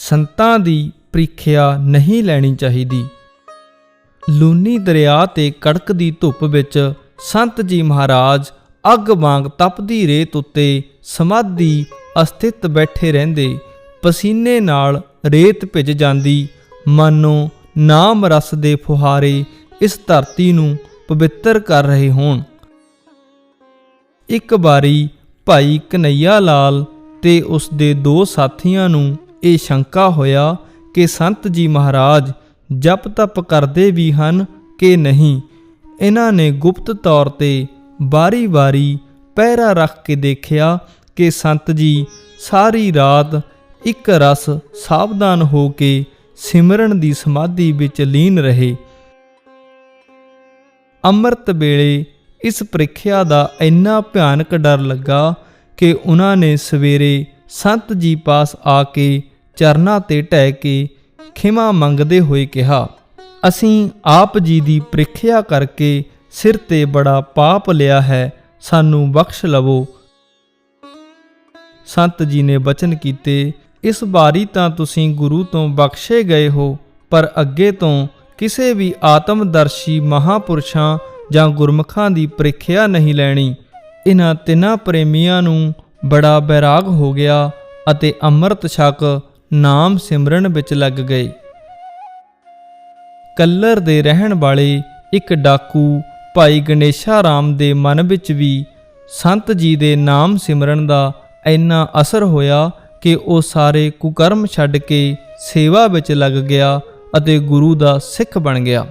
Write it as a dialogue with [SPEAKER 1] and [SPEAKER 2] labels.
[SPEAKER 1] ਸੰਤਾਂ ਦੀ ਪ੍ਰੀਖਿਆ ਨਹੀਂ ਲੈਣੀ ਚਾਹੀਦੀ। ਲੂਨੀ ਦਰਿਆ ਤੇ ਕੜਕਦੀ ਧੁੱਪ ਵਿੱਚ ਸੰਤ ਜੀ ਮਹਾਰਾਜ ਅੱਗ ਵਾਂਗ ਤਪਦੀ ਰੇਤ ਉੱਤੇ ਸਮਾਧੀ ਅਸਥਿਤ ਬੈਠੇ ਰਹਿੰਦੇ, ਪਸੀਨੇ ਨਾਲ ਰੇਤ ਭਿੱਜ ਜਾਂਦੀ, ਮਾਨੋ ਨਾਮ ਰਸ ਦੇ ਫੁਹਾਰੇ ਇਸ ਧਰਤੀ ਨੂੰ ਪਵਿੱਤਰ ਕਰ ਰਹੇ ਹੋਣ। ਇੱਕ ਵਾਰੀ ਭਾਈ ਕਨਈਆ ਲਾਲ ਤੇ ਉਸ ਦੇ ਦੋ ਸਾਥੀਆਂ ਨੂੰ ਇਹ ਸ਼ੰਕਾ ਹੋਇਆ ਕਿ ਸੰਤ ਜੀ ਮਹਾਰਾਜ ਜਪ ਤਪ ਕਰਦੇ ਵੀ ਹਨ ਕਿ ਨਹੀਂ। ਇਹਨਾਂ ਨੇ ਗੁਪਤ ਤੌਰ ਤੇ ਬਾਰੀ-ਬਾਰੀ ਪਹਿਰਾ ਰੱਖ ਕੇ ਦੇਖਿਆ ਕਿ ਸੰਤ ਜੀ ਸਾਰੀ ਰਾਤ ਇੱਕ ਰਸ ਸਾਵਧਾਨ ਹੋ ਕੇ ਸਿਮਰਨ ਦੀ ਸਮਾਧੀ ਵਿੱਚ ਲੀਨ ਰਹੇ। ਅੰਮ੍ਰਿਤ ਵੇਲੇ ਇਸ ਪ੍ਰੀਖਿਆ ਦਾ ਇੰਨਾ ਭਿਆਨਕ ਡਰ ਲੱਗਾ ਕਿ ਉਹਨਾਂ ਨੇ ਸਵੇਰੇ ਸੰਤ ਜੀ ਪਾਸ ਆ ਕੇ ਚਰਨਾਂ ਤੇ ਢਹਿ ਕੇ ਖਿਮਾ ਮੰਗਦੇ ਹੋਏ ਕਿਹਾ, ਅਸੀਂ ਆਪ ਜੀ ਦੀ ਪ੍ਰੀਖਿਆ ਕਰਕੇ ਸਿਰ ਤੇ ਬੜਾ ਪਾਪ ਲਿਆ ਹੈ, ਸਾਨੂੰ ਬਖਸ਼ ਲਵੋ। ਸੰਤ ਜੀ ਨੇ ਬਚਨ ਕੀਤੇ, ਇਸ ਬਾਰੀ ਤਾਂ ਤੁਸੀਂ ਗੁਰੂ ਤੋਂ ਬਖਸ਼ੇ ਗਏ ਹੋ, ਪਰ ਅੱਗੇ ਤੋਂ ਕਿਸੇ ਵੀ ਆਤਮਦਰਸ਼ੀ ਮਹਾਪੁਰਸ਼ਾਂ ਜਾਂ ਗੁਰਮਖਾਂ ਦੀ ਪ੍ਰੀਖਿਆ ਨਹੀਂ ਲੈਣੀ। ਇਹਨਾਂ ਤਿੰਨਾਂ ਪ੍ਰੇਮੀਆਂ ਨੂੰ ਬੜਾ ਬੈਰਾਗ ਹੋ ਗਿਆ ਅਤੇ ਅੰਮ੍ਰਿਤ ਛਕ ਨਾਮ ਸਿਮਰਨ ਵਿੱਚ ਲੱਗ ਗਏ। ਕੱਲਰ ਦੇ ਰਹਿਣ ਵਾਲੇ ਇੱਕ ਡਾਕੂ ਭਾਈ ਗਣੇਸ਼ਾ ਰਾਮ ਦੇ ਮਨ ਵਿੱਚ ਵੀ ਸੰਤ ਜੀ ਦੇ ਨਾਮ ਸਿਮਰਨ ਦਾ ਇੰਨਾ ਅਸਰ ਹੋਇਆ ਕਿ ਉਹ ਸਾਰੇ ਕੁਕਰਮ ਛੱਡ ਕੇ ਸੇਵਾ ਵਿੱਚ ਲੱਗ ਗਿਆ ਅਤੇ ਗੁਰੂ ਦਾ ਸਿੱਖ ਬਣ ਗਿਆ।